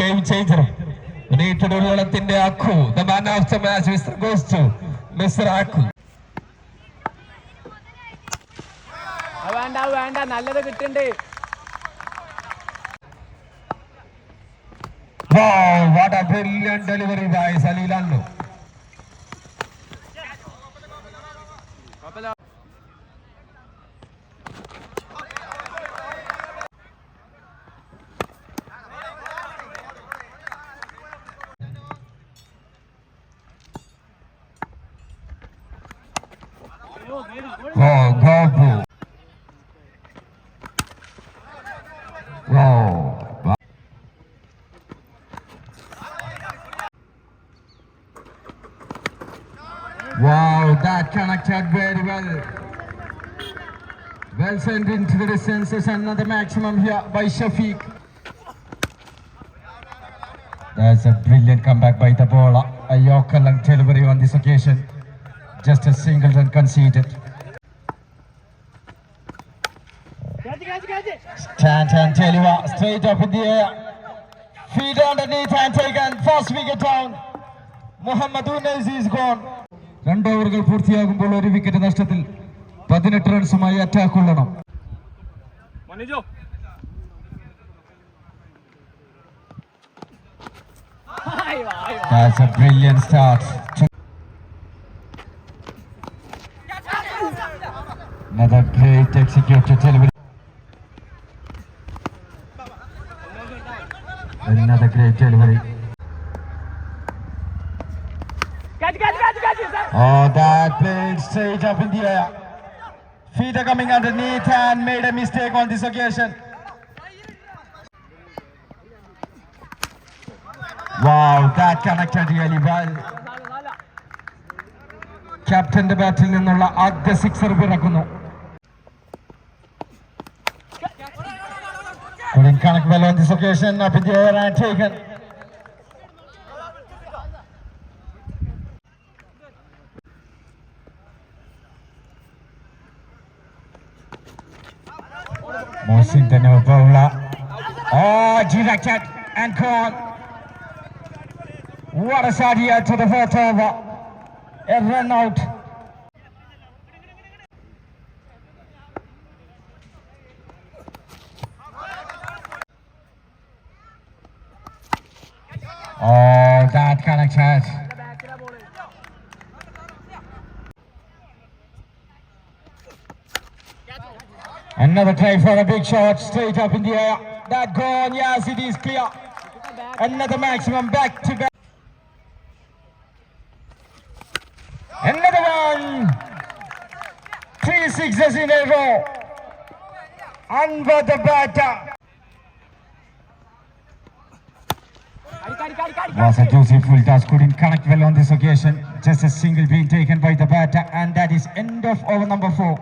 Game changer United ഉള്ളത്തിന്റെ Akhu the man of the match mister goes to mister Akhu വേണ്ട വേണ്ട. നല്ലത് കിട്ടണ്ടേ. Wow, what a brilliant delivery by Salil. Wow, Gobu. Wow. Wow, that connected very well. Well sent into the distance. There's another maximum here by Shafiq. That's a brilliant comeback by the bowler. A Yorker lung delivery on this occasion Just a single run conceded. Stand and Teliwa straight up in the air. Feet underneath and taken. First wicket down. Muhammad Unais is gone. രണ്ട് ഓവറുകൾ പൂർത്തിയാകുമ്പോൾ ഒരു wicket നഷ്ടത്തിൽ പതിനെട്ട് റൺസുമായി attack കൊള്ളണം മനുജോ ആയി വാ, ആയി വാ. That's a brilliant start. Catch, catch. Oh, that played straight up in the air. Feet are coming underneath and made a mistake on this occasion. Wow, that connected really well. ക്യാപ്റ്റന്റെ ബാറ്റിൽ നിന്നുള്ള ആദ്യ sixer പിറക്കുന്നു Connect well on this occasion. Up in the air and taken. Mohsin bowler. Oh, directed and caught. What a shot here to the fourth over. A run out. Oh, that connect catch. Back Another try for a big shot straight up in the air. That gone. Yes, it is clear. Another maximum back to back. Another one. Three sixes in a row. Under the batter. Was a juicy full toss, couldn't connect well on this occasion. Just a single being taken by the batter, and that is end of over number four.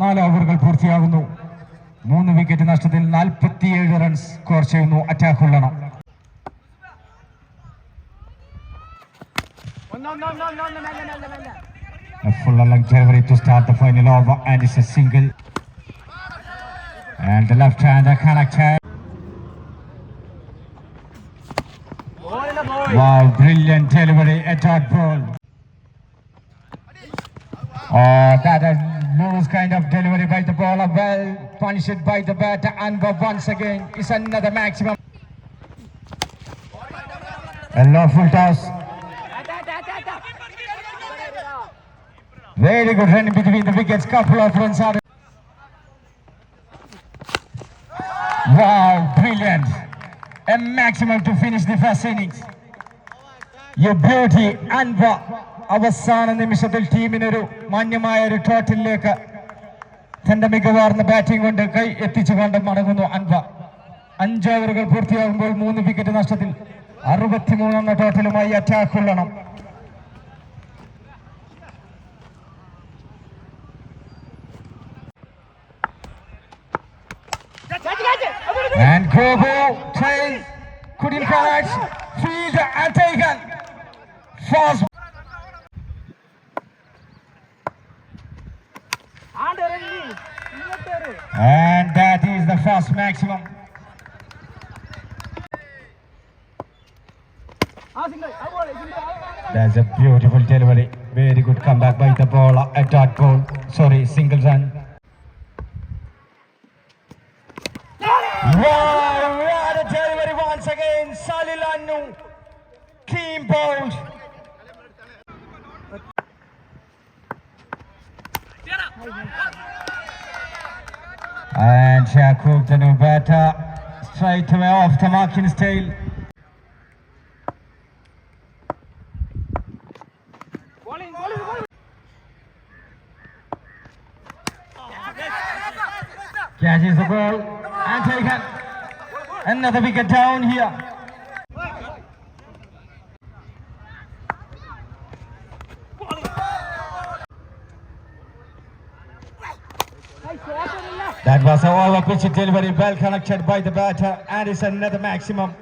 നാല് ഓവറുകൾ പൂർത്തിയാകുന്നു മൂന്ന് wicket നഷ്ടത്തിൽ നാൽപ്പത്തിയേഴ് runs score ചെയ്യുന്നു attack കൊള്ളണം ഒന്ന്, ഒന്ന്, ഒന്ന്, ഒന്ന്, ഒന്ന്, മെല്ലെ, മെല്ലെ, മെല്ലെ. A full long delivery to start the final over, and it's a single. And the left-hander connected. Wow, brilliant delivery, a ball. Oh, that a loose kind of delivery by the bowler. Well punished by the batter. And once again, it's another maximum. A lawful toss. Very good run between the wickets. Couple of runs are. Wow, brilliant. A maximum to finish the first innings. Beauty and അവസാന നിമിഷത്തിൽ ടീമിനൊരു മാന്യമായ ഒരു ടോട്ടലിലേക്ക് തന്റെ മികവാർന്ന batting കൊണ്ട് കൈ എത്തിച്ചുകൊണ്ട് മടങ്ങുന്നു അൻവ അഞ്ച് ഓവറുകൾ പൂർത്തിയാകുമ്പോൾ മൂന്ന് വിക്കറ്റ് നഷ്ടത്തിൽ അറുപത്തിമൂന്നെന്ന ടോട്ടലുമായി അറ്റാക്ക് കൊള്ളണം And Kobo tries, couldn't catch, field and taken. fast. And that is the first maximum. That's a beautiful delivery. Very good comeback by the bowler at that ball. Sorry. And Jakub Danubeta straight away off to Markinstale. Catches the ball and taken. Another wicket down here. Was a over pitch delivery, well connected by the batter, and it's another maximum.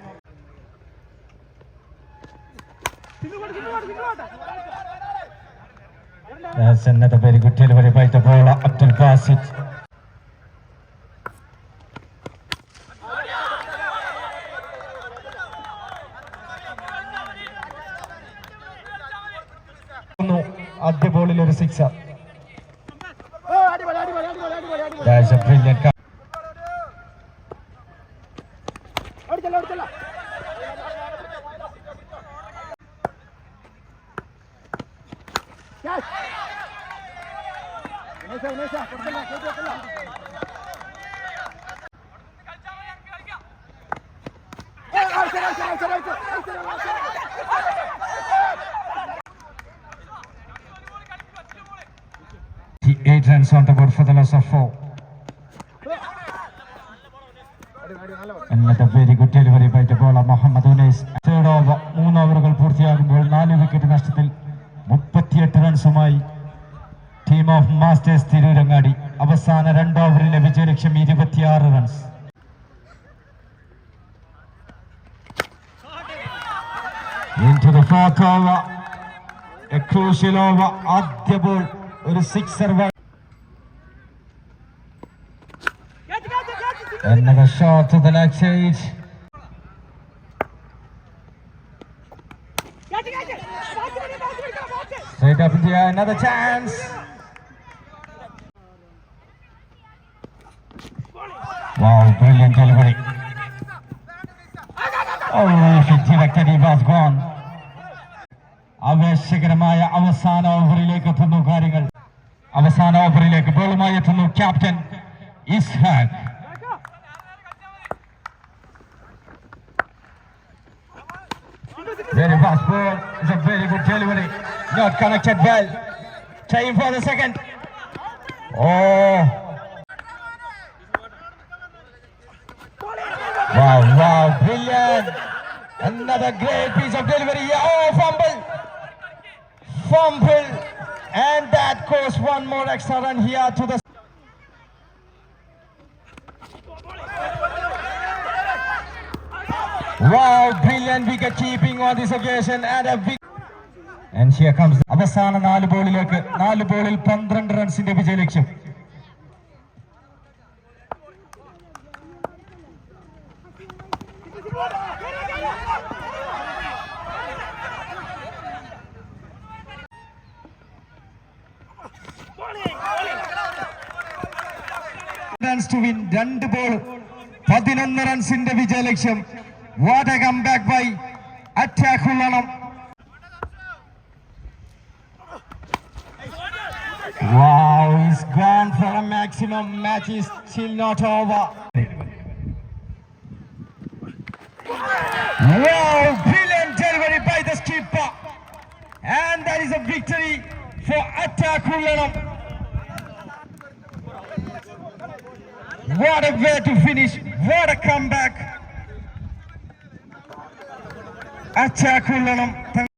That's another very good delivery by the bowler, Abdul Basit. ആദ്യ ബോളിൽ ഒരു sixer That's a brilliant cut. Eight runs on the board for the loss of four. Very good delivery by the bowler Muhammad Unais. Third over, മൂന്ന് ഓവറുകൾ പൂർത്തിയാകുമ്പോൾ നാല് wicket നഷ്ടത്തിൽ മുപ്പത്തിയെട്ട് റൺസുമായി ടീം ഓഫ് മാസ്റ്റേഴ്സ് തിരൂരങ്ങാടി. അവസാന രണ്ട് ഓവറിലെ വിജയലക്ഷ്യം ഇരുപത്തിയാറ് runs Into the fourth over, a crucial over, ആദ്യ ബോൾ ഒരു sixer Another shot to the leg side. Catch, catch. Back പിടി, back പിടിക്കാം, back. Straight up in the air, another chance. Wow, brilliant delivery. Oh, if it directed, he was gone. ആവേശകരമായ അവസാന ഓവറിലേക്ക് എത്തുന്നു കാര്യങ്ങൾ അവസാന ഓവറിലേക്ക് ബോളുമായി എത്തുന്നു captain Ishaq Fast ball. It's a very good delivery. Not connected well. Time for the second. Oh. Wow, wow, brilliant. Another great piece of delivery. Oh, fumble. Fumble. And that goes one more extra run here to the. Wow, brilliant wicket keeping on this occasion and a big And here comes അവസാന നാല് ബോളിലേക്ക്. നാല് ബോളിൽ പന്ത്രണ്ട് റൺസിന്റെ വിജയലക്ഷ്യം runs to win രണ്ട് ball പതിനൊന്ന് റൺസിന്റെ വിജയലക്ഷ്യം What a comeback by Attack Hulanam. Wow, he's gone for a maximum match is still not over. Wow, brilliant delivery by the skipper. And that is a victory for Attakulanam. What a way to finish, what a comeback. Attack Ullanam.